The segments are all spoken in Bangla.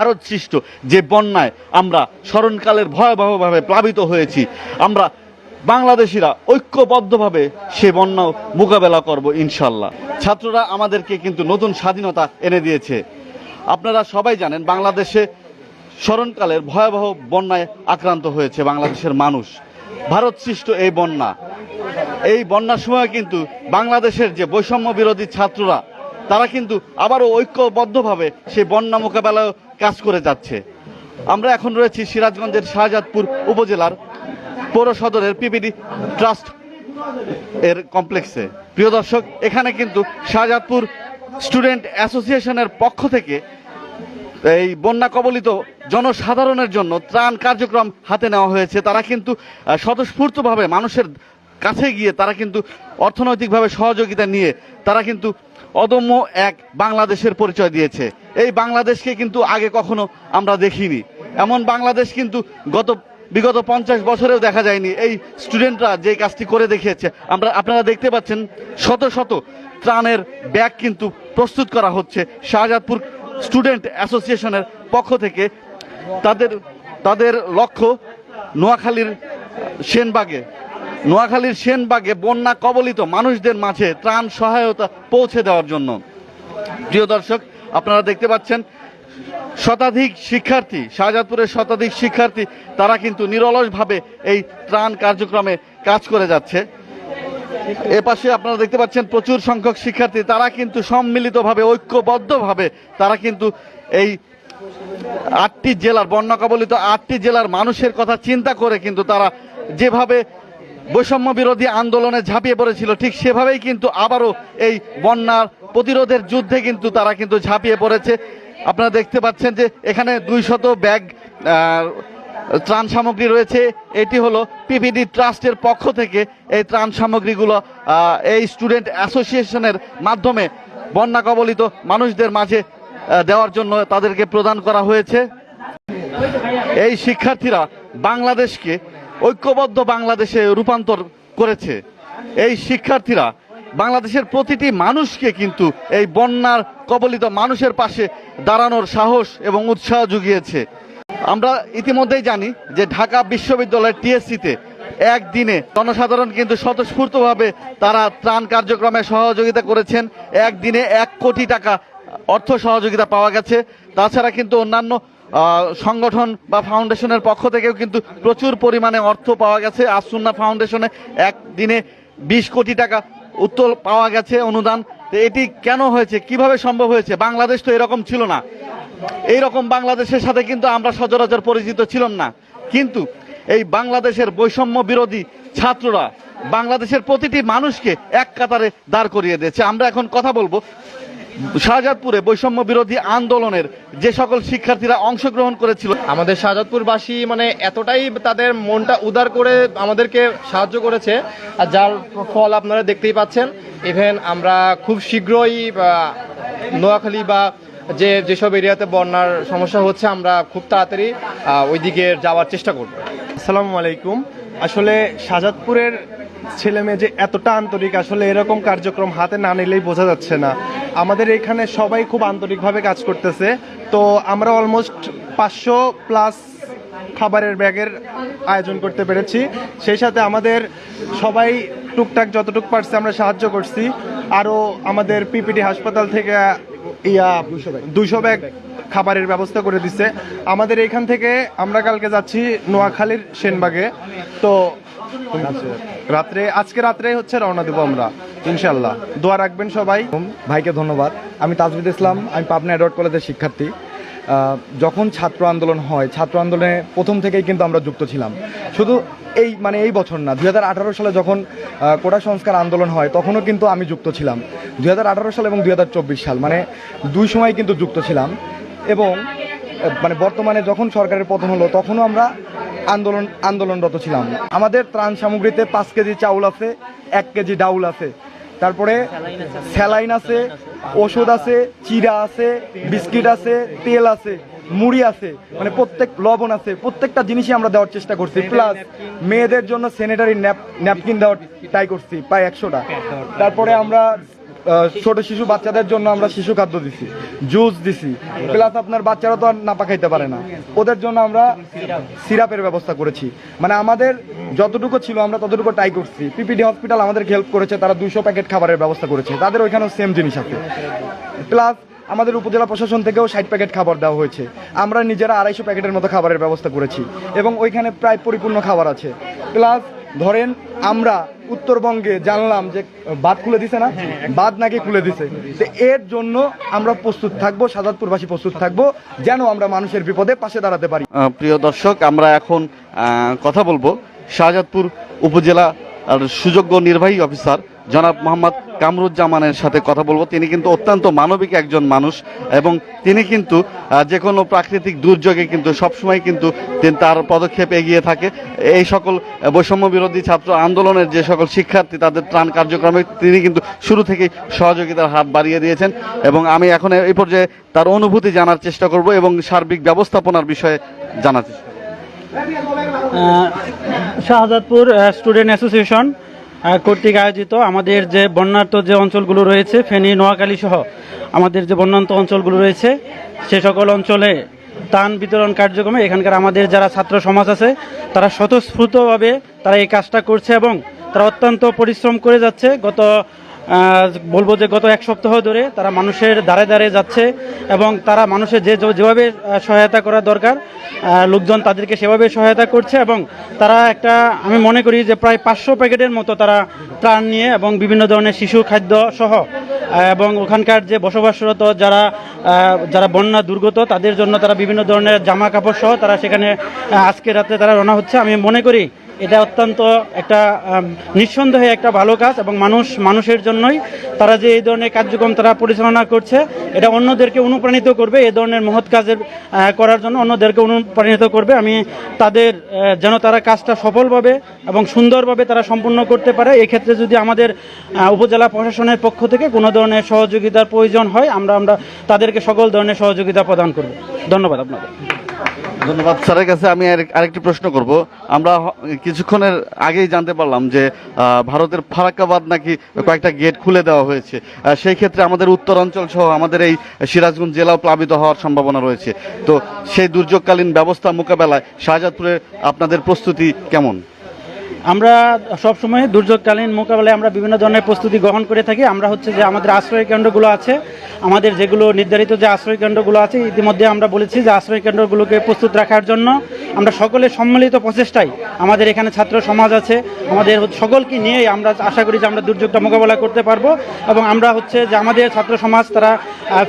ভারত সৃষ্ট যে বন্যায় আমরা স্মরণকালের ভয়াবহভাবে প্লাবিত হয়েছি, আমরা বাংলাদেশিরা ঐক্যবদ্ধভাবে সে বন্যা মোকাবেলা করব ইনশাল্লাহ ছাত্ররা আমাদেরকে কিন্তু নতুন স্বাধীনতা এনে দিয়েছে। আপনারা সবাই জানেন, বাংলাদেশে স্মরণকালের ভয়াবহ বন্যায় আক্রান্ত হয়েছে বাংলাদেশের মানুষ। ভারত সৃষ্ট এই বন্যা। এই বন্যার সময় কিন্তু বাংলাদেশের যে বৈষম্য বিরোধী ছাত্ররা তারা কিন্তু আবারও ঐক্যবদ্ধভাবে সেই বন্যা মোকাবেলায় কাজ করে যাচ্ছে। আমরা এখন রয়েছি সিরাজগঞ্জের শাহজাদপুর উপজেলার পৌর সদরের পিপিডি ট্রাস্ট এর কমপ্লেক্সে। প্রিয় দর্শক, এখানে কিন্তু শাহজাদপুর স্টুডেন্ট অ্যাসোসিয়েশনের পক্ষ থেকে এই বন্যা কবলিত জনসাধারণের জন্য ত্রাণ কার্যক্রম হাতে নেওয়া হয়েছে। তারা কিন্তু স্বতঃস্ফূর্তভাবে মানুষের কাছে গিয়ে তারা কিন্তু অর্থনৈতিকভাবে সহযোগিতা নিয়ে তারা কিন্তু অদম্য এক বাংলাদেশের পরিচয় দিয়েছে। এই বাংলাদেশকে কিন্তু আগে কখনো আমরা দেখিনি। এমন বাংলাদেশ কিন্তু গত, বিগত পঞ্চাশ বছরেও দেখা যায়নি। এই স্টুডেন্টরা যে কাজটি করে দেখিয়েছে, আমরা, আপনারা দেখতে পাচ্ছেন, শত শত ত্রাণের ব্যাগ কিন্তু প্রস্তুত করা হচ্ছে। শাহজাদপুর স্টুডেন্ট অ্যাসোসিয়েশনের পক্ষ থেকে তাদের তাদের লক্ষ্য নোয়াখালীর সেনবাগে। নোয়াখালীর সেনবাগে বন্যা কবলিত মানুষদের মাঝে ত্রাণ সহায়তা পৌঁছে দেওয়ার জন্য। প্রিয় দর্শক, আপনারা দেখতে পাচ্ছেন, শতাধিক শিক্ষার্থী, শাহজাদপুরের শতাধিক শিক্ষার্থী, তারা কিন্তু নিরলসভাবে এই ত্রাণ কার্যক্রমে কাজ করে যাচ্ছে। এ পাশে আপনারা দেখতে পাচ্ছেন, প্রচুর সংখ্যক শিক্ষার্থী, তারা কিন্তু সম্মিলিতভাবে, ঐক্যবদ্ধভাবে, তারা কিন্তু এই আটটি জেলার, বন্যা কবলিত আটটি জেলার মানুষের কথা চিন্তা করে কিন্তু তারা যেভাবে বৈষম্য বিরোধী আন্দোলনে ঝাঁপিয়ে পড়েছিল। ঠিক সেভাবেই কিন্তু আবারও এই বন্যার প্রতিরোধের যুদ্ধে কিন্তু তারা কিন্তু ঝাঁপিয়ে পড়েছে। আপনারা দেখতে পাচ্ছেন যে এখানে দুই শত ব্যাগ ত্রাণ সামগ্রী রয়েছে। এটি হলো পিপিডি ট্রাস্টের পক্ষ থেকে এই ত্রাণ সামগ্রীগুলো এই স্টুডেন্ট অ্যাসোসিয়েশনের মাধ্যমে বন্যা কবলিত মানুষদের মাঝে দেওয়ার জন্য তাদেরকে প্রদান করা হয়েছে। এই শিক্ষার্থীরা বাংলাদেশকে ঐক্যবদ্ধ বাংলাদেশে রূপান্তর করেছে। এই শিক্ষার্থীরা বাংলাদেশের প্রতিটি মানুষকে কিন্তু এই বন্যার কবলিত মানুষের পাশে দাঁড়ানোর সাহস এবং উৎসাহ জুগিয়েছে। আমরা ইতিমধ্যেই জানি যে ঢাকা বিশ্ববিদ্যালয়ের টিএসসিতে একদিনে জনসাধারণ কিন্তু স্বতঃস্ফূর্তভাবে তারা ত্রাণ কার্যক্রমে সহযোগিতা করেছেন। একদিনে এক কোটি টাকা অর্থ সহযোগিতা পাওয়া গেছে। তাছাড়া কিন্তু অন্যান্য সংগঠন বা ফাউন্ডেশনের পক্ষ থেকেও কিন্তু প্রচুর পরিমাণে অর্থ পাওয়া গেছে। আসুন্না ফাউন্ডেশনে একদিনে বিশ কোটি টাকা উত্তর পাওয়া গেছে অনুদান। এটি কেন হয়েছে? কীভাবে সম্ভব হয়েছে? বাংলাদেশ তো এরকম ছিল না। এই রকম বাংলাদেশের সাথে কিন্তু আমরা সচরাচর পরিচিত ছিলাম না। কিন্তু এই বাংলাদেশের বৈষম্য বিরোধী ছাত্ররা বাংলাদেশের প্রতিটি মানুষকে এক কাতারে দাঁড় করিয়ে দিয়েছে। আমরা এখন কথা বলব শাহজাদপুরে বৈষম্য বিরোধী আন্দোলনের যে সকল শিক্ষার্থীরা অংশগ্রহণ করেছিল। আমাদের শাহজাদপুরবাসী মানে এতটাই তাদের মনটা উদার করে আমাদেরকে সাহায্য করেছে। আর যার ফল আপনারা দেখতেই পাচ্ছেন ইভেন আমরা খুব শীঘ্রই নোয়াখালী বা যে যেসব এরিয়াতে বন্যার সমস্যা হচ্ছে আমরা খুব তাড়াতাড়ি ওইদিকে যাওয়ার চেষ্টা করব। আসসালামু আলাইকুম। আসলে শাহজাদপুরের ছেলে মেয়ে যে এতটা আন্তরিক আসলে এরকম কার্যক্রম হাতে না নিলেই বোঝা যাচ্ছে না। আমাদের এখানে সবাই খুব আন্তরিকভাবে কাজ করতেছে। তো আমরা অলমোস্ট পাঁচশো প্লাস খাবারের ব্যাগের আয়োজন করতে পেরেছি। সেই সাথে আমাদের সবাই টুকটাক যতটুক পারছে আমরা সাহায্য করছি। আরও আমাদের পিপিটি হাসপাতাল থেকে ইয়া দুইশো ব্যাগ খাবারের ব্যবস্থা করে দিছে। আমাদের এখান থেকে আমরা কালকে যাচ্ছি নোয়াখালীর সেনবাগে। তো রাত্রে আজকে রাত্রে হচ্ছে রওনা দেবো আমরা ইনশাল্লাহ দোয়া রাখবেন সবাই। ভাইকে ধন্যবাদ। আমি তাজবিদ ইসলাম, আমি পাবনা অ্যাডওয়ার্ড কলেজের শিক্ষার্থী। যখন ছাত্র আন্দোলন হয়, ছাত্র আন্দোলনে প্রথম থেকেই কিন্তু আমরা যুক্ত ছিলাম। শুধু এই মানে এই বছর না, দুই হাজার আঠারো সালে যখন কোটা সংস্কার আন্দোলন হয়, তখনও কিন্তু আমি যুক্ত ছিলাম। দুই সাল এবং দুই হাজার চব্বিশ সাল মানে দুই সময় কিন্তু যুক্ত ছিলাম। এবং মানে বর্তমানে যখন সরকারের পতন হলো, তখনও আমরা আন্দোলন, আন্দোলনরত ছিলাম। আমাদের ত্রাণ সামগ্রীতে পাঁচ কেজি চাউল আছে, এক কেজি ডাউল আছে। তারপরে স্যালাইন আছে, ওষুধ আছে, চিরা আছে, বিস্কিট আছে, তেল আছে, মুড়ি আছে মানে প্রত্যেক লবণ আছে, প্রত্যেকটা জিনিসই আমরা দেওয়ার চেষ্টা করছি। প্লাস মেয়েদের জন্য স্যানিটারি ন্যাপকিন দেওয়ার ট্রাই করছি, প্রায় একশোটা। তারপরে আমরা ছোট শিশু বাচ্চাদের জন্য আমরা শিশু খাদ্য দিছি জুস দিছি। প্লাস আপনার বাচ্চারা তো আর নাপা খাইতে পারে না। ওদের জন্য আমরা সিরাপের ব্যবস্থা করেছি। মানে আমাদের যতটুকু ছিল আমরা ততটুকু ট্রাই করছি। পিপিডি হসপিটাল আমাদের হেল্প করেছে, তারা দুশো প্যাকেট খাবারের ব্যবস্থা করেছে। তাদের ওইখানেও সেম জিনিস আছে। প্লাস আমাদের উপজেলা প্রশাসন থেকেও ষাট প্যাকেট খাবার দেওয়া হয়েছে। আমরা নিজেরা আড়াইশো প্যাকেটের মতো খাবারের ব্যবস্থা করেছি। এবং ওইখানে প্রায় পরিপূর্ণ খাবার আছে। প্লাস ধরেন আমরা উত্তরবঙ্গে জানলাম যে বাদ খুলে দিছে না? বাদ নাকি খুলে দিছে। তো এর জন্য আমরা প্রস্তুত থাকব সাজাদপুরবাসী প্রস্তুত থাকব যেন আমরা মানুষের বিপদে পাশে দাঁড়াতে পারি। প্রিয় দর্শক আমরা এখন কথা বলব শাহজাদপুর উপজেলা সুযোগ্য নির্বাহী অফিসার জনাব মোহাম্মদ কামরুজ্জামানের সাথে কথা বলব। তিনি কিন্তু অত্যন্ত মানবিক একজন মানুষ এবং তিনি কিন্তু যে কোনো প্রাকৃতিক দুর্যোগে কিন্তু সবসময় কিন্তু তার পদক্ষেপ এগিয়ে থাকে। এই সকল বৈষম্য বিরোধী ছাত্র আন্দোলনের যে সকল শিক্ষার্থী তাদের ত্রাণ কার্যক্রমে তিনি কিন্তু শুরু থেকেই সহযোগিতার হাত বাড়িয়ে দিয়েছেন এবং আমি এখন এই পর্যায়ে তার অনুভূতি জানার চেষ্টা করব এবং সার্বিক ব্যবস্থাপনার বিষয়ে জানার চেষ্টা শাহজাদপুর স্টুডেন্ট অ্যাসোসিয়েশন কর্তৃক আয়োজিত আমাদের যে বন্যার্ত যে অঞ্চলগুলো রয়েছে, ফেনী, নোয়াখালী সহ আমাদের যে বন্যান্ত অঞ্চলগুলো রয়েছে, সে সকল অঞ্চলে ত্রাণ বিতরণ কার্যক্রমে এখানকার আমাদের যারা ছাত্র সমাজ আছে, তারা স্বতঃস্ফূর্তভাবে তারা এই কাজটা করছে এবং তারা অত্যন্ত পরিশ্রম করে যাচ্ছে। গত বলব যে গত এক সপ্তাহ ধরে তারা মানুষের দ্বারে দ্বারে যাচ্ছে এবং তারা মানুষের যে যেভাবে সহায়তা করা দরকার লোকজন তাদেরকে সেভাবে সহায়তা করছে এবং তারা একটা, আমি মনে করি যে প্রায় পাঁচশো প্যাকেটের মতো তারা ত্রাণ নিয়ে এবং বিভিন্ন ধরনের শিশু খাদ্য সহ এবং ওখানকার যে বসবাসরত যারা যারা বন্যা দুর্গত, তাদের জন্য তারা বিভিন্ন ধরনের জামা কাপড় সহ তারা সেখানে আজকে রাতে তারা রওনা হচ্ছে। আমি মনে করি এটা অত্যন্ত একটা নিঃসন্দেহে একটা ভালো কাজ এবং মানুষ, মানুষের জন্যই তারা যে এই ধরনের কার্যক্রম তারা পরিচালনা করছে, এটা অন্যদেরকে অনুপ্রাণিত করবে এই ধরনের মহৎ কাজের করার জন্য অন্যদেরকে অনুপ্রাণিত করবে। আমি তাদের যেন তারা কাজটা সফলভাবে এবং সুন্দরভাবে তারা সম্পূর্ণ করতে পারে, এক্ষেত্রে যদি আমাদের উপজেলা প্রশাসনের পক্ষ থেকে কোনো ধরনের সহযোগিতার প্রয়োজন হয়, আমরা আমরা তাদেরকে সকল ধরনের সহযোগিতা প্রদান করব। ধন্যবাদ আপনাদের। ধন্যবাদ। স্যারের কাছে আমি আরেক- আরেকটি প্রশ্ন করব। আমরা কিছুক্ষণের আগেই জানতে পারলাম যে ভারতের ফারাক্কাবাদ নাকি কয়েকটা গেট খুলে দেওয়া হয়েছে। সেই ক্ষেত্রে আমাদের উত্তরাঞ্চল সহ আমাদের এই সিরাজগঞ্জ জেলাও প্লাবিত হওয়ার সম্ভাবনা রয়েছে। তো সেই দুর্যোগকালীন ব্যবস্থা মোকাবেলায় শাহজাদপুরে আপনাদের প্রস্তুতি কেমন? আমরা সবসময় দুর্যোগকালীন মোকাবেলায় আমরা বিভিন্ন ধরনের প্রস্তুতি গ্রহণ করে থাকি। আমরা হচ্ছে যে আমাদের আশ্রয় কেন্দ্রগুলো আছে, আমাদের যেগুলো নির্ধারিত যে আশ্রয় কেন্দ্রগুলো আছে, ইতিমধ্যে আমরা বলেছি যে আশ্রয় কেন্দ্রগুলোকে প্রস্তুত রাখার জন্য আমরা সকলের সম্মিলিত প্রচেষ্টাই আমাদের এখানে ছাত্র সমাজ আছে, আমাদের সকলকে নিয়েই আমরা আশা করি যে আমরা দুর্যোগটা মোকাবেলা করতে পারব এবং আমরা হচ্ছে যে আমাদের ছাত্র সমাজ তারা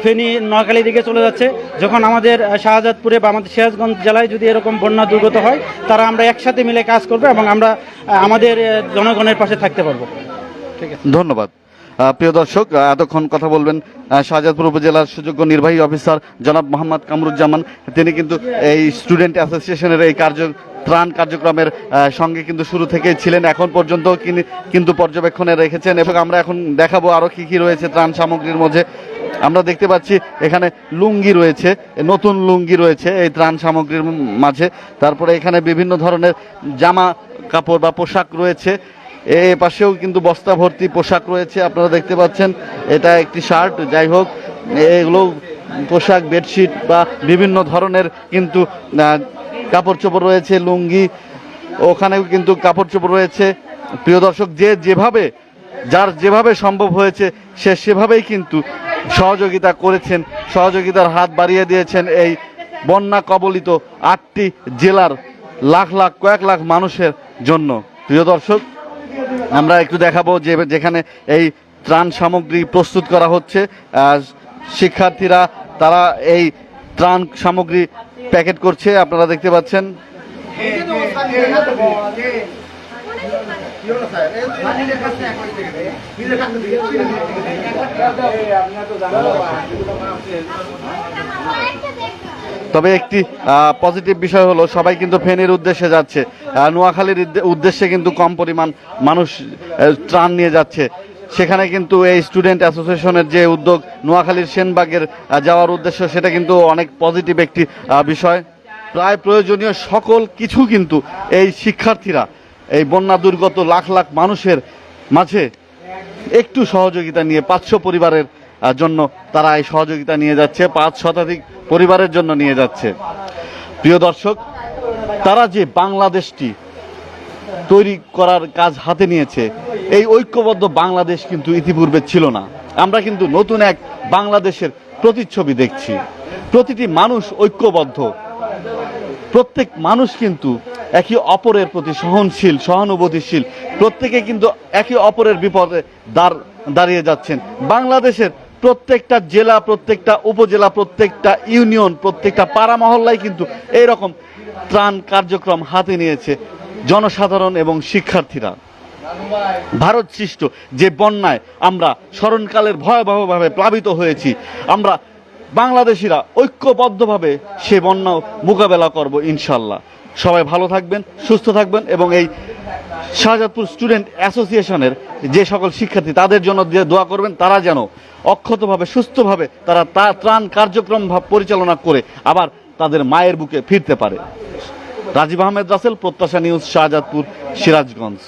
ফেনী, নোয়াখালী দিকে চলে যাচ্ছে। যখন আমাদের শাহজাদপুরে বা আমাদের সিরাজগঞ্জ জেলায় যদি এরকম বন্যা দুর্গত হয়, তারা আমরা একসাথে মিলে কাজ করব এবং আমরা আমাদের জনগণের পাশে থাকতে পারব। ধন্যবাদ। প্রিয় দর্শক এতক্ষণ কথা বলবেন শাহজাদপুর উপজেলার সুযোগ্য নির্বাহী অফিসার জনাব মোহাম্মদ কামরুজ্জামান। তিনি কিন্তু এই স্টুডেন্ট অ্যাসোসিয়েশনের এই কার্য, ত্রাণ কার্যক্রমের সঙ্গে কিন্তু শুরু থেকেই ছিলেন। এখন পর্যন্ত কিনি- কিন্তু পর্যবেক্ষণে রেখেছেন এবং আমরা এখন দেখাবো আরও কি কি রয়েছে ত্রাণ সামগ্রীর মধ্যে। আমরা দেখতে পাচ্ছি এখানে লুঙ্গি রয়েছে, নতুন লুঙ্গি রয়েছে এই ত্রাণ সামগ্রীর মাঝে। তারপরে এখানে বিভিন্ন ধরনের জামা কাপড় বা পোশাক রয়েছে। এ পাশেও কিন্তু বস্তা ভর্তি পোশাক রয়েছে, আপনারা দেখতে পাচ্ছেন। এটা একটি শার্ট, যাই হোক, এগুলো পোশাক, বেডশিট বা বিভিন্ন ধরনের কিন্তু কাপড় চোপড় রয়েছে, লুঙ্গি। ওখানেও কিন্তু কাপড় চোপড় রয়েছে। প্রিয় দর্শক, যে যেভাবে, যার যেভাবে সম্ভব হয়েছে, সে সেভাবেই কিন্তু সহযোগিতা করেছেন, সহযোগিতার হাত বাড়িয়ে দিয়েছেন এই বন্যা কবলিত আটটি জেলার লাখ লাখ, কয়েক লাখ মানুষের জন্য। প্রিয় দর্শক, আমরা একটু দেখাবো যে যেখানে এই ত্রাণ সামগ্রী প্রস্তুত করা হচ্ছে। শিক্ষার্থীরা, তারা এই ত্রাণ সামগ্রী প্যাকেট করছে। আপনারা দেখতে পাচ্ছেন। তবে একটি পজিটিভ বিষয় হলো, সবাই কিন্তু ফেনীর উদ্দেশ্যে যাচ্ছে। নোয়াখালীর উদ্দেশ্যে কিন্তু কম পরিমাণ মানুষ ত্রাণ নিয়ে যাচ্ছে। সেখানে কিন্তু এই স্টুডেন্ট অ্যাসোসিয়েশনের যে উদ্যোগ, নোয়াখালীর সেনবাগের যাওয়ার উদ্দেশ্য, সেটা কিন্তু অনেক পজিটিভ একটি বিষয়। প্রায় প্রয়োজনীয় সকল কিছু কিন্তু এই শিক্ষার্থীরা এই বন্যা দুর্গত লাখ লাখ মানুষের মাঝে একটু সহযোগিতা নিয়ে পাঁচশো পরিবারের জন্য তারা এই সহযোগিতা নিয়ে যাচ্ছে, পাঁচ শতাধিক পরিবারের জন্য নিয়ে যাচ্ছে। প্রিয় দর্শক, তারা যে বাংলাদেশটি তৈরি করার কাজ হাতে নিয়েছে, এই ঐক্যবদ্ধ বাংলাদেশ কিন্তু ইতিপূর্বে ছিল না। আমরা কিন্তু নতুন এক বাংলাদেশের প্রতিচ্ছবি দেখছি। প্রতিটি মানুষ ঐক্যবদ্ধ। প্রত্যেক মানুষ কিন্তু একে অপরের প্রতি সহনশীল, সহানুভূতিশীল। প্রত্যেকে কিন্তু একে অপরের বিপদে দাঁড়, দাঁড়িয়ে যাচ্ছেন। বাংলাদেশের প্রত্যেকটা জেলা, প্রত্যেকটা উপজেলা, প্রত্যেকটা ইউনিয়ন, প্রত্যেকটা পাড়া মহল্লায় কিন্তু এইরকম ত্রাণ কার্যক্রম হাতে নিয়েছে জনসাধারণ এবং শিক্ষার্থীরা। ভারত সৃষ্ট যে বন্যায় আমরা স্মরণকালের ভয়াবহভাবে প্লাবিত হয়েছি, আমরা বাংলাদেশিরা ঐক্যবদ্ধভাবে সে বন্যা মোকাবেলা করব ইনশাল্লাহ। সবাই ভালো থাকবেন, সুস্থ থাকবেন এবং এই শাহজাদপুর স্টুডেন্ট অ্যাসোসিয়েশনের যে সকল শিক্ষার্থী, তাদের জন্য যে দোয়া করবেন, তারা যেন অক্ষতভাবে, সুস্থভাবে তারা তা ত্রাণ কার্যক্রম পরিচালনা করে আবার তাদের মায়ের বুকে ফিরতে পারে। রাজীব আহমেদ রাসেল, প্রত্যাশা নিউজ, শাহজাদপুর, সিরাজগঞ্জ।